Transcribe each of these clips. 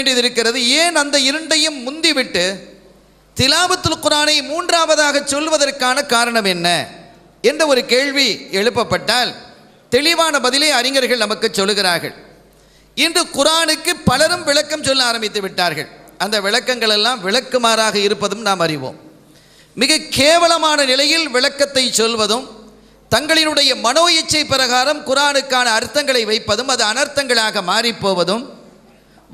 வேண்டியது இருக்கிறது ஏன் அந்த இரண்டையும் முந்திவிட்டு திலாபத்துல் குரானை மூன்றாவதாக சொல்வதற்கான காரணம் என்ன என்ற ஒரு கேள்வி எழுப்பப்பட்டால் தெளிவான பதிலை அறிஞர்கள் நமக்கு சொல்லுகிறார்கள். இன்று குரானுக்கு பலரும் விளக்கம் சொல்ல ஆரம்பித்து விட்டார்கள். அந்த விளக்கங்கள் எல்லாம் விளக்குமாறாக இருப்பதும் நாம் அறிவோம். மிக கேவலமான நிலையில் விளக்கத்தை சொல்வதும் தங்களினுடைய மனோ இச்சை பிரகாரம் குரானுக்கான அர்த்தங்களை வைப்பதும் அது அனர்த்தங்களாக மாறிப்போவதும்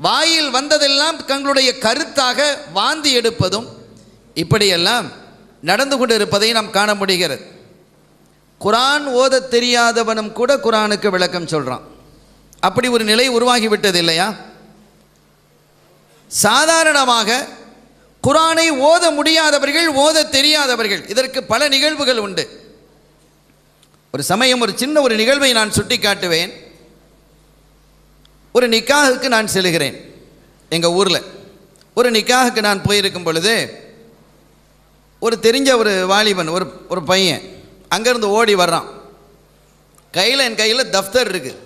வாயில் வந்ததெல்லாம் தங்களுடைய கருத்தாக வாந்தி எடுப்பதும் இப்படியெல்லாம் நடந்து கொண்டு இருப்பதை நாம் காண முடிகிறது. குரான் ஓத தெரியாதவனும் கூட குரானுக்கு விளக்கம் சொல்கிறான் அப்படி ஒரு நிலை உருவாகிவிட்டது இல்லையா? சாதாரணமாக குரானை ஓத முடியாதவர்கள் ஓத தெரியாதவர்கள். இதற்கு பல நிகழ்வுகள் உண்டு. ஒரு சமயம் ஒரு சின்ன ஒரு நிகழ்வை நான் சுட்டி காட்டுவேன் ஒரு நிக்காகுக்கு நான் செல்கிறேன் எங்கள் ஊரில். ஒரு நிக்காகுக்கு நான் போயிருக்கும் பொழுது ஒரு தெரிஞ்ச ஒரு வாலிபன் ஒரு ஒரு பையன் அங்கேருந்து ஓடி வர்றான். கையில் என் கையில் தஃப்தர் இருக்குது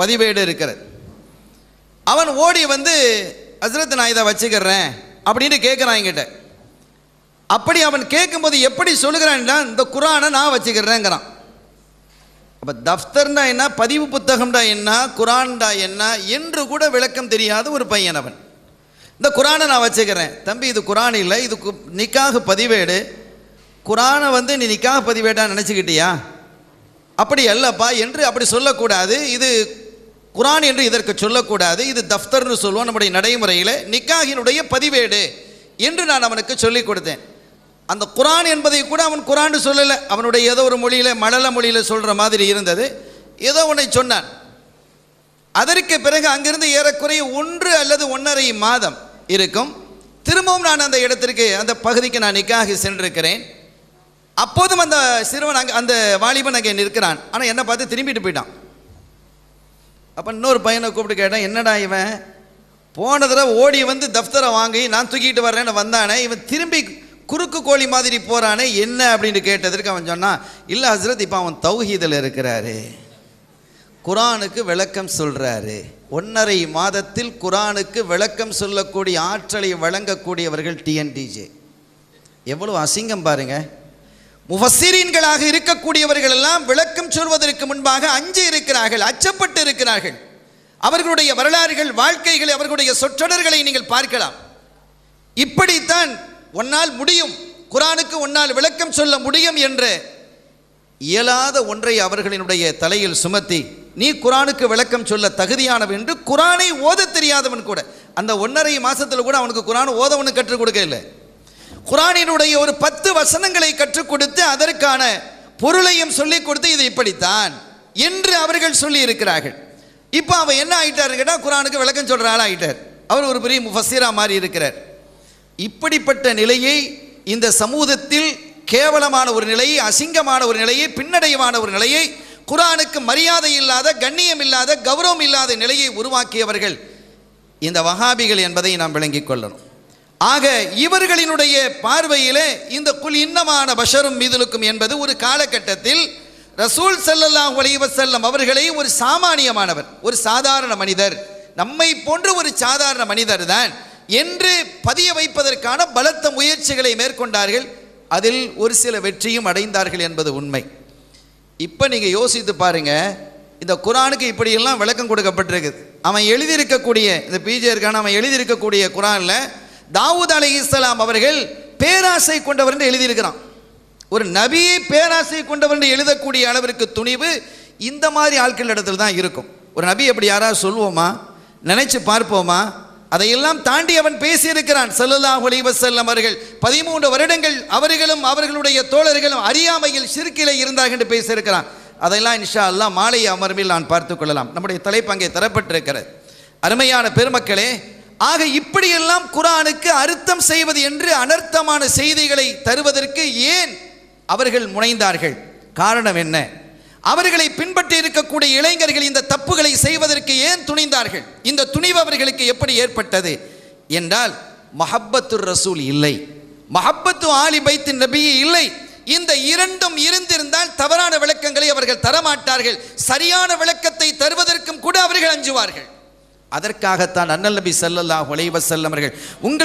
பதிவேடு இருக்கிறது. அவன் ஓடி வந்து ஹசரத் நான் இதை வச்சுக்கிறேன் அப்படின்னு கேட்குறான் என்கிட்ட. அப்படி அவன் கேட்கும்போது எப்படி சொல்லுகிறான்னா இந்த குரானை நான் வச்சுக்கிறேங்கிறான் அப்போ தஃப்தர்னா என்ன? பதிவு புத்தகம்டா என்ன? குரான்டா என்ன? என்று கூட விளக்கம் தெரியாத ஒரு பையன் அவன். இந்த குரானை நான் வச்சுக்கிறேன். தம்பி இது குரான் இல்லை. இது கு- நிக்காக பதிவேடு. குரானை வந்து நீ நிக்காக பதிவேடா நினச்சிக்கிட்டியா? அப்படி அல்லப்பா என்று அப்படி சொல்லக்கூடாது. இது குரான் என்று இதற்கு சொல்லக்கூடாது. இது தஃப்தர்னு சொல்லுவோம் நம்முடைய நடைமுறையில். நிக்காகினுடைய பதிவேடு என்று நான் அவனுக்கு சொல்லிக் கொடுத்தேன். அந்த குரான் என்பதை கூட அவன் குரான் சொல்லலை. அவனுடைய ஏதோ ஒரு மொழியில் மலல மொழியில் சொல்கிற மாதிரி இருந்தது. ஏதோ ஒன்றை சொன்னான். அதற்கு பிறகு அங்கிருந்து ஏறக்குறைய ஒன்று அல்லது ஒன்றரை மாதம் இருக்கும். திரும்பவும் நான் அந்த இடத்திற்கு அந்த பகுதிக்கு நான் நிக்காக சென்றிருக்கிறேன். அப்போதும் அந்த சிறுவன் அங்கே அந்த வாலிபன் அங்கே நிற்கிறான். ஆனால் என்னை பார்த்து திரும்பிட்டு போயிட்டான். அப்போ இன்னொரு பையனை கூப்பிட்டு கேட்டேன் என்னடா இவன்? போன தடவை ஓடி வந்து தஃப்தரை வாங்கி நான் தூக்கிட்டு வர்றேன்னு வந்தானே இவன் திரும்பி குறுக்கு கோழி மாதிரி போகிறானே என்ன அப்படின்னு கேட்டதற்கு அவன் சொன்னான் இல்லை ஹசரத் இப்போ அவன் தௌஹீதில் இருக்கிறாரு. குரானுக்கு விளக்கம் சொல்கிறாரு ஒன்றரை மாதத்தில் குரானுக்கு விளக்கம் சொல்லக்கூடிய ஆற்றலை வழங்கக்கூடியவர்கள் டிஎன்டிஜே எவ்வளோ அசிங்கம் பாருங்க. முஃபசிரீன்களாக இருக்கக்கூடியவர்கள் எல்லாம் விளக்கம் சொல்வதற்கு முன்பாக அஞ்சு இருக்கிறார்கள் அச்சப்பட்டு இருக்கிறார்கள். அவர்களுடைய வரலாறுகள் வாழ்க்கைகளை அவர்களுடைய சொற்றொடர்களை நீங்கள் பார்க்கலாம். இப்படித்தான் உன்னால் முடியும். குரானுக்கு உன்னால் விளக்கம் சொல்ல முடியும் என்று இயலாத ஒன்றை அவர்களினுடைய தலையில் சுமத்தி நீ குரானுக்கு விளக்கம் சொல்ல தகுதியானவன் என்று குரானை ஓத தெரியாதவன் கூட. அந்த ஒன்றரை மாதத்தில் கூட அவனுக்கு குரான் ஓதவனுக்கு கற்றுக் கொடுக்க இல்லை குரானினுடைய ஒரு பத்து வசனங்களை கற்றுக் கொடுத்து அதற்கான பொருளையும் சொல்லிக் கொடுத்து இது இப்படித்தான் என்று அவர்கள் சொல்லி இருக்கிறார்கள். இப்போ அவன் என்ன ஆயிட்டாரு கேட்டால் குரானுக்கு விளக்கம் சொல்கிற ஆள் ஆயிட்டார். அவர் ஒரு பெரிய முஃபஸீரா மாதிரி இருக்கிறார். இப்படிப்பட்ட நிலையை இந்த சமூகத்தில் கேவலமான ஒரு நிலையை அசிங்கமான ஒரு நிலையை பின்னடைவான ஒரு நிலையை குரானுக்கு மரியாதை இல்லாத கண்ணியம் இல்லாத கௌரவம் இல்லாத நிலையை உருவாக்கியவர்கள் இந்த வகாபிகள் என்பதை நாம் விளங்கிக் கொள்ளணும். ஆக இவர்களினுடைய பார்வையிலே இந்த குல் இன்னமான பஷரும் மீதுலுக்கும் என்பது ஒரு காலகட்டத்தில் ரசூல் ஸல்லல்லாஹு அலைஹி வஸல்லம் அவர்களை ஒரு சாமானியமானவர் ஒரு சாதாரண மனிதர் நம்மை போன்ற ஒரு சாதாரண மனிதர் தான் என்று பதிய வைப்பதற்கான பலத்த முயற்சிகளை மேற்கொண்டார்கள். அதில் ஒரு சில வெற்றியும் அடைந்தார்கள் என்பது உண்மை. இப்போ நீங்கள் யோசித்து பாருங்க இந்த குரானுக்கு இப்படியெல்லாம் விளக்கம் கொடுக்கப்பட்டிருக்குது. அவன் எழுதியிருக்கக்கூடிய இந்த பிஜேற்கான அவன் எழுதியிருக்கக்கூடிய குரானில் தாவூத் அலி இஸ்லாம் அவர்கள் பேராசை கொண்டவர் என்று எழுதியிருக்கிறான். ஒரு நபியை பேராசை கொண்டவர் என்று எழுதக்கூடிய அளவிற்கு துணிவு இந்த மாதிரி ஆட்கள் இடத்துல தான் இருக்கும். ஒரு நபி அப்படி யாராவது சொல்லுவோமா? நினைச்சு பார்ப்போமா? அதையெல்லாம் தாண்டி அவன் பேசியிருக்கிறான். ஸல்லல்லாஹு அலைஹி அவர்கள் பதிமூன்று வருடங்கள் அவர்களும் அவர்களுடைய தோழர்களும் அறியாமையில் சிறுக்கிலே இருந்தார்கள் என்று பேசியிருக்கிறான். அதெல்லாம் இன்ஷா அல்லாஹ் மாலை அமர்வில் நான் பார்த்து கொள்ளலாம். நம்முடைய தலைப்பங்கே தரப்பட்டிருக்கிறது. அருமையான பெருமக்களே ஆக இப்படியெல்லாம் குரானுக்கு அர்த்தம் செய்வது என்று அனர்த்தமான செய்திகளை தருவதற்கு ஏன் அவர்கள் முனைந்தார்கள்? காரணம் என்ன? அவர்களை பின்பற்றி இருக்கக்கூடிய இளைஞர்கள் இந்த தப்புகளை செய்வதற்கு ஏன் துணிந்தார்கள்? இந்த துணிவு அவர்களுக்கு எப்படி ஏற்பட்டது? என்றால் மஹப்பத்து ரசூல் இல்லை. மஹப்பத்து ஆலி பைத்தின் நபி இல்லை. இந்த இரண்டும் இருந்திருந்தால் தவறான விளக்கங்களை அவர்கள் தரமாட்டார்கள். சரியான விளக்கத்தை தருவதற்கும் கூட அவர்கள் அஞ்சுவார்கள். அதற்காகத்தான் அண்ணல் நபி ஸல்லல்லாஹு ஒலைவ செல்லவர்கள் உங்கள்